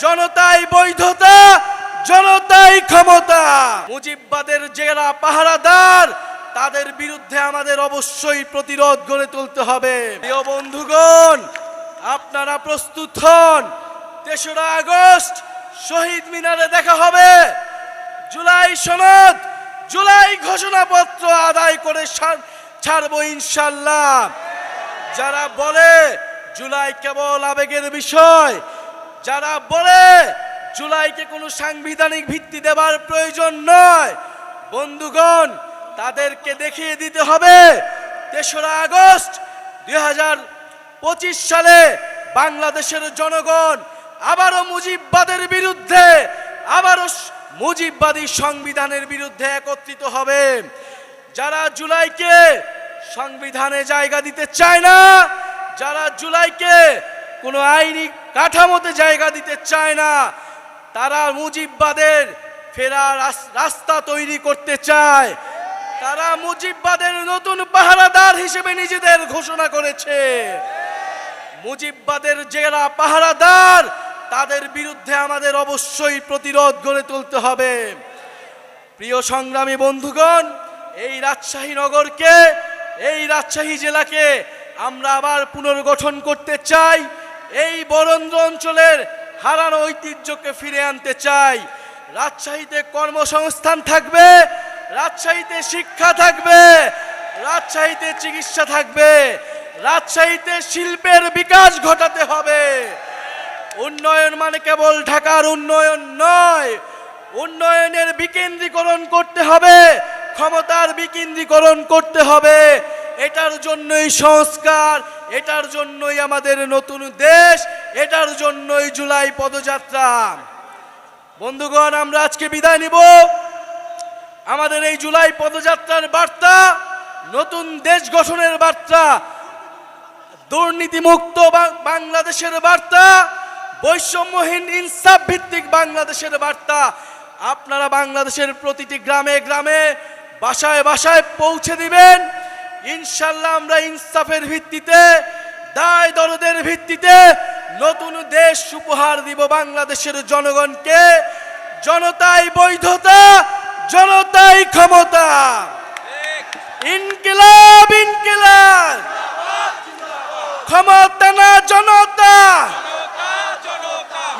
জনতাই বৈধতা, জনতাই ক্ষমতা। মুজিববাদের যারা পাহারাদার, তাদের বিরুদ্ধে আমাদের অবশ্যই প্রতিরোধ গড়ে তুলতে হবে। প্রিয় বন্ধুগণ, আপনারা প্রস্তুত হন। তেসরা আগস্ট, শহীদ মিনারে দেখা হবে। জুলাই সনদ, জুলাই ঘোষণাপত্র আদায় করে ছাড়- ছাড়বো ইনশাল্লাহ। যারা বলে জুলাই কেবল আবেগের বিষয় যারা বলে জুলাইকে কোনো সাংবিধানিক ভিত্তি দেবার প্রয়োজন নয়, বন্ধুগণ, তাদেরকে দেখিয়ে দিতে হবে, তেসরা আগস্ট দুই পঁচিশ সালে বাংলাদেশের জনগণ আবারও মুজিববাদের বিরুদ্ধে, আবারও মুজিববাদী সংবিধানের বিরুদ্ধে একত্রিত হবে। যারা জুলাইকে সংবিধানে জায়গা দিতে চায় না, যারা জুলাইকে কোনো আইনি কাঠামোতে জায়গা দিতে চায় না। তারা মুজিববাদের ফেরার রাস- রাস্তা তৈরি করতে চায়। তারা মুজিববাদের নতুন পাহারাদার হিসেবে নিজেদের ঘোষণা করেছে। মুজিববাদের যারা পাহারাদার, তাদের বিরুদ্ধে আমাদের অবশ্যই প্রতিরোধ গড়ে তুলতে হবে। প্রিয় সংগ্রামী বন্ধুগণ, এই রাজশাহী নগরকে, এই রাজশাহী জেলাকে আমরা আবার পুনর্গঠন করতে চাই। এই বরেন্দ্র অঞ্চলের হারানো ঐতিহ্যকে ফিরে আনতে চাই। রাজশাহীতে কর্মসংস্থান থাকবে, রাজশাহীতে শিক্ষা থাকবে, রাজশাহীতে চিকিৎসা থাকবে, রাজশাহীতে শিল্পের বিকাশ ঘটাতে হবে। উন্নয়ন মানে কেবল ঢাকার উন্নয়ন নয়, উন্নয়নের বিকেন্দ্রীকরণ করতে হবে, ক্ষমতার বিকেন্দ্রীকরণ করতে হবে। এটার জন্যই সংস্কার, এটার জন্যই আমাদের নতুন দেশ, এটার জন্যই জুলাই পদযাত্রা। বন্ধুগণ, আমরা আজকে বিদায় নিব। আমাদের এই জুলাই পদযাত্রার বার্তা, নতুন দেশ গঠনের বার্তা, দুর্নীতিমুক্ত বাংলাদেশের বার্তা, বৈষম্যহীন ইনসাফ ভিত্তিক বাংলাদেশের বার্তা। আপনারা বাংলাদেশের প্রতিটি গ্রামে গ্রামে বাসায় বাসায় পৌঁছে দিবেন। ইনশাল্লাহ আমরা ইনসাফের ভিত্তিতে দায় দরদের ভিত্তিতে নতুন দেশ উপহার দিব বাংলাদেশের জনগণকে। জনতাই বৈধতা জনতাই ক্ষমতা। ইনকিলাব ইনকিলাব। ক্ষমতা না জনতা।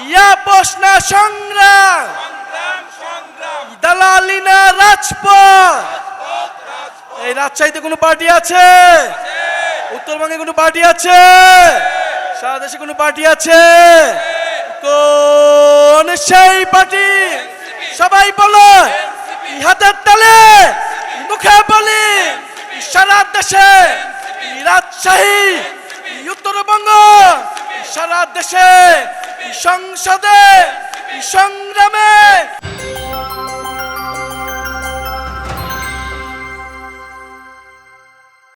ইয়া প্রশ্ন সংগ্রাম। দালালি না রাজপথ। এই রাজশাহীতে কোনো পার্টি আছে? উত্তরবঙ্গে কোনো পার্টি আছে? সারা দেশে কোনো পার্টি আছে? কোন সেই পার্টি? সবাই বলো হাতের তালে মুখে বলি সারা দেশে রাজশাহী উত্তরবঙ্গ সারা দেশে সংসদে সংগ্রামে।